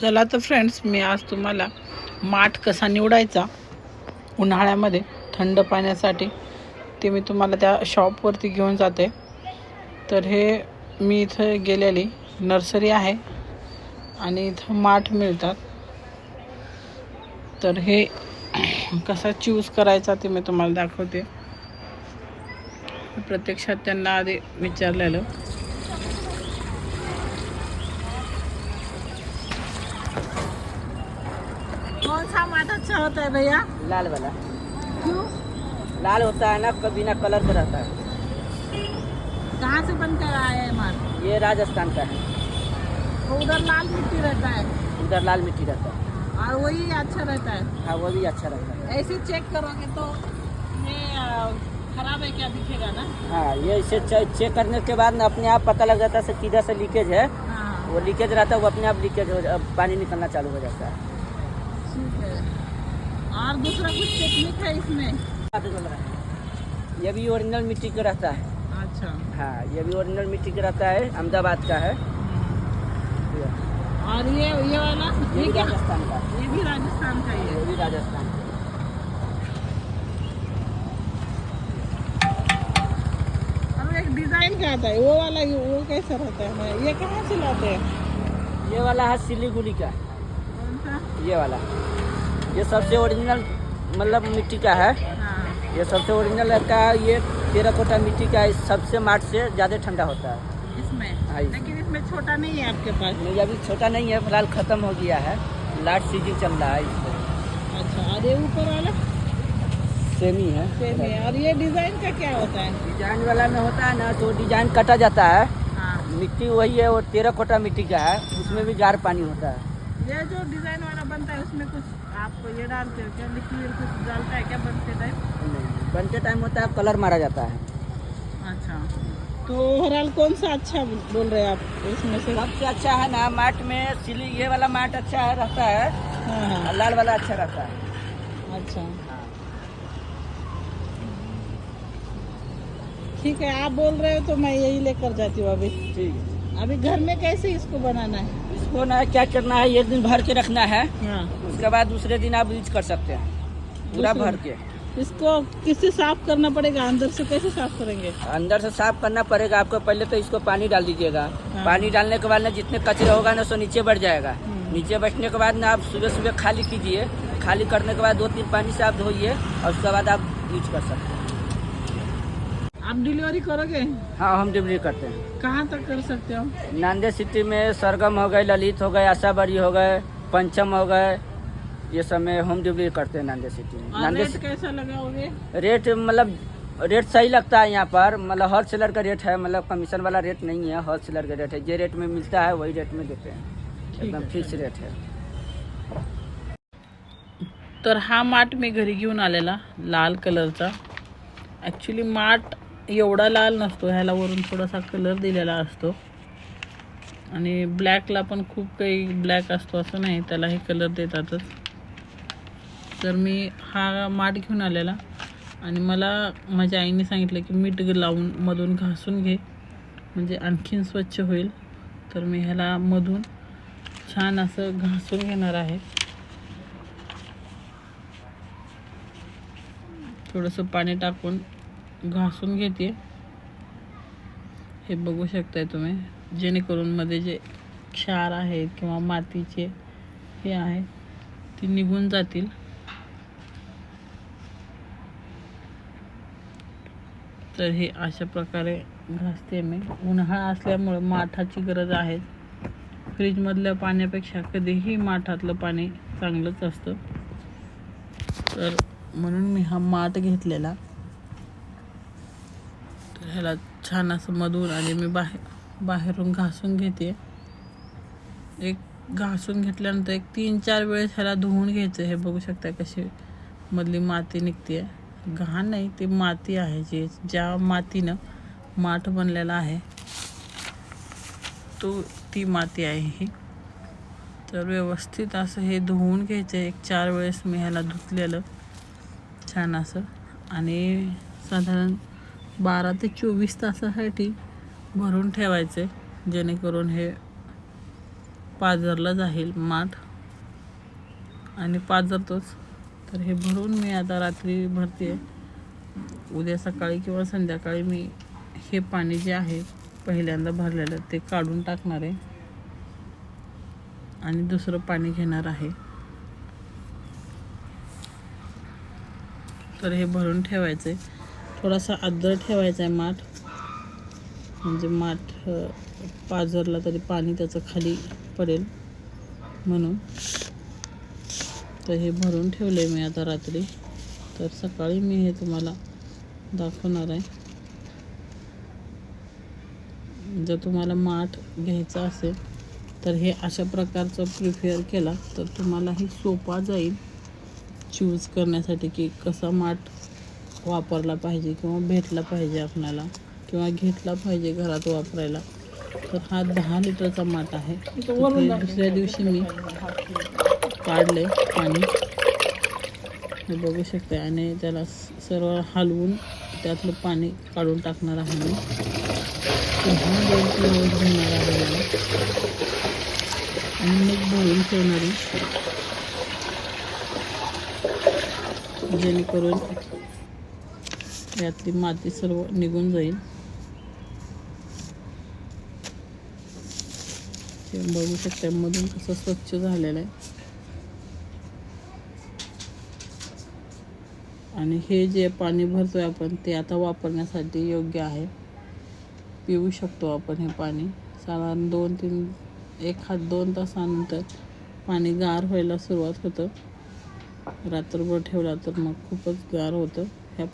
चला तर फ्रेंड्स मी आज तुम्हाला माठ कसा निवडायचा उन्हाळ्यामध्ये थंड पाण्यासाठी ते मी तुम्हाला त्या शॉपवरती घेऊन जाते. तर हे मी इथं गेलेली नर्सरी आहे आणि इथं माठ मिळतात. तर हे कसा चूज करायचा ते मी तुम्हाला दाखवते. प्रत्यक्षात त्यांना आधी विचारलेलं. सा माठ अच्छा होता है भैया? लाल वाला। क्यों? लाल होता है ना कभी ना कलर का रहता है। कहाँ से बनकर आया है माठ ये राजस्थान का है। वो उधर लाल मिट्टी रहता है। उधर लाल मिट्टी रहता है। और वही अच्छा रहता है। हाँ वो भी अच्छा रहता है। ऐसे चेक करोगे तो ये खराब है क्या दिखेगा ना? हाँ ये इसे चेक करने के बाद ना अपने आप पता लग जाता है से किधर से लीकेज है। हाँ। वो लीकेज रहता है वो अपने आप लीकेज हो पानी निकलना चालू हो जाता है। ठीक है और दूसरा कुछ टेक्निक है इसमें? ये भी ओरिजिनल मिट्टी का रहता है। अच्छा। हाँ ये भी ओरिजिनल मिट्टी का रहता है अहमदाबाद का है। और ये ये वाला? ये ये भी राजस्थान का। ये भी राजस्थान का ही ये भी राजस्थान का। एक डिज़ाइन का आता है वो वाला ये- वो कैसा रहता है? ये कहाँ से लाते हैं? ये वाला है सिलीगुड़ी का। सा ये वाला। ये सबसे ओरिजिनल मतलब मिट्टी का है। हाँ। ये सबसे ओरिजिनल का ये तेरह कोटा मिट्टी का सबसे मार्च से ज़्यादा ठंडा होता है। इसमें? हाँ, लेकिन इसमें छोटा नहीं है आपके पास? नहीं अभी छोटा नहीं है फ़िलहाल ख़त्म हो गया है। लास्ट सीज़न चल रहा है इसमें। अच्छा और ये ऊपर वाला? सेम ही। है। सेम और ये डिज़ाइन का क्या होता है? डिज़ाइन वाला में होता है ना तो डिज़ाइन कटा जाता है। हाँ। मिट्टी वही है वो कोटा मिट्टी का है। उसमें भी गाढ़ पानी होता है। ये जो डिज़ाइन वाला बनता है उसमें कुछ आप ये डालते हो क्या? लिक्विड कुछ डालता है क्या बनते टाइम नहीं, बनते टाइम होता है कलर मारा जाता है। अच्छा। तो ओवरऑल कौन सा अच्छा बोल रहे हैं आप इसमें से? सबसे अच्छा है ना माट में सिली ये वाला माट अच्छा है रहता है। हाँ हाँ। लाल वाला अच्छा रहता है। अच्छा। ठीक है आप बोल रहे हो तो मैं यही लेकर जाती हूँ अभी। ठीक है। अभी घर में कैसे इसको बनाना है? इसको ना क्या करना है एक दिन भर के रखना है हाँ। उसके बाद दूसरे दिन आप यूज़ कर सकते हैं पूरा भर के। इसको किससे साफ़ करना पड़ेगा? अंदर से कैसे साफ़ करेंगे? अंदर से साफ़ करना पड़ेगा आपको पहले तो इसको पानी डाल दीजिएगा। हाँ। पानी डालने के बाद ना जितने कचरे होगा ना सो नीचे बढ़ जाएगा। हम्म। नीचे बैठने के बाद ना आप सुबह सुबह खाली कीजिए। खाली करने के बाद दो तीन पानी से आप धोइए और उसके बाद आप यूज़ कर सकते हैं। आप डिलीवरी करोगे? हाँ हम डिलीवरी करते हैं। कहाँ तक कर सकते हो? नांदेड़ सिटी में सरगम हो गए ललित हो गए आशाबड़ी हो गए पंचम हो गए ये सब में होम डिलीवरी करते हैं नांदेड़ सिटी में। और नांदेड़ रेट कैसा लगाओगे? रेट मतलब रेट सही लगता है यहाँ पर मतलब होलसेलर का रेट है मतलब कमीशन वाला रेट नहीं है होलसेलर का रेट है। जे रेट में मिलता है वही रेट में देते हैं। एकदम. फिक्स रेट है। तर हा माठ मी घरी घेऊन आलेला लाल कलरचा. ॲक्च्युली माठ एवढा लाल नसतो ह्याला वरून थोडासा कलर दिलेला असतो. आणि ब्लॅकला पण खूप काही ब्लॅक असतो असं नाही त्याला हे कलर देतातच. तर मी हा माठ घेऊन आलेला. आणि मला माझ्या आईने सांगितलं की मीठ लावून मधून घासून घे म्हणजे आणखीन स्वच्छ होईल. तर मी ह्याला मधून छान असं घासून घेणार आहे. थोडंसं पाणी टाकून घासून घेते. हे बघू शकताय तुम्ही. जेणेकरून मध्ये जे क्षार आहेत किंवा मातीचे हे आहे ती निघून जातील. तर हे अशा प्रकारे घासते मी. उन्हाळा असल्यामुळं माठाची गरज आहे. फ्रीजमधल्या पाण्यापेक्षा कधीही माठातलं पाणी चांगलंच असतं. तर म्हणून मी हा माठ घेतलेला. ह्याला छान असं मधून आणि मी बाहेर बाहेरून घासून घेते. एक घासून घेतल्यानंतर एक तीन चार वेळेस ह्याला धुवून घ्यायचं. हे बघू शकता कशी मधली माती निघते. घाण नाही ती माती आहे जी ज्या मातीनं माठ बनलेला आहे तो ती माती आहे ही. तर व्यवस्थित असं हे धुवून घ्यायचं. एक चार वेळेस मी ह्याला धुतलेलं. छान असं. आणि साधारण बारा ते चोवीस तासासाठी भरून ठेवायचे जेणेकरून हे पाझरला जाईल माठ. आणि पाझरतोच तर हे भरून मी आता रात्री भरते उद्या सकाळी किंवा संध्याकाळी मी हे पाणी जे आहे पहिल्यांदा भरलेलं ते काढून टाकणार आहे. आणि दुसरं पाणी घेणार आहे. तर हे भरून ठेवायचं. आहे थोडासा आदर ठेवायचा आहे माठ. म्हणजे माठ पाजरला पाझरला तरी पाणी त्याचं खाली पडेल म्हणून. तर हे भरून ठेवले मी आता रात्री. तर सकाळी मी हे तुम्हाला दाखवणार आहे. जर तुम्हाला माठ घ्यायचा असेल तर हे अशा प्रकारचं प्रिफेअर केला तर तुम्हालाही सोपा जाईल. चूज करण्यासाठी की कसा माठ वापरला पाहिजे किंवा भेटला पाहिजे आपल्याला किंवा घेतला पाहिजे घरात वापरायला तर हा दहा लिटरचा माठ आहे. दुसऱ्या दिवशी मी काढले पाणी. हे बघू शकते आणि त्याला स- सर्व हलवून त्यातलं पाणी काढून टाकणार आहे मी. पुन्हा दोन घेणार आहे आणि मग भरून ठेवणारी जेणेकरून यातली माती सर्व निघून जाईल. बघू शकता मधून कसं स्वच्छ झालेलं आहे. आणि हे जे पाणी भरतोय आपण ते आता वापरण्यासाठी योग्य आहे. पिऊ शकतो आपण हे पाणी. साधारण दोन तीन एक हात दोन तासानंतर पाणी गार व्हायला सुरुवात होतं. रात्रभर ठेवला तर मग खूपच गार होतं.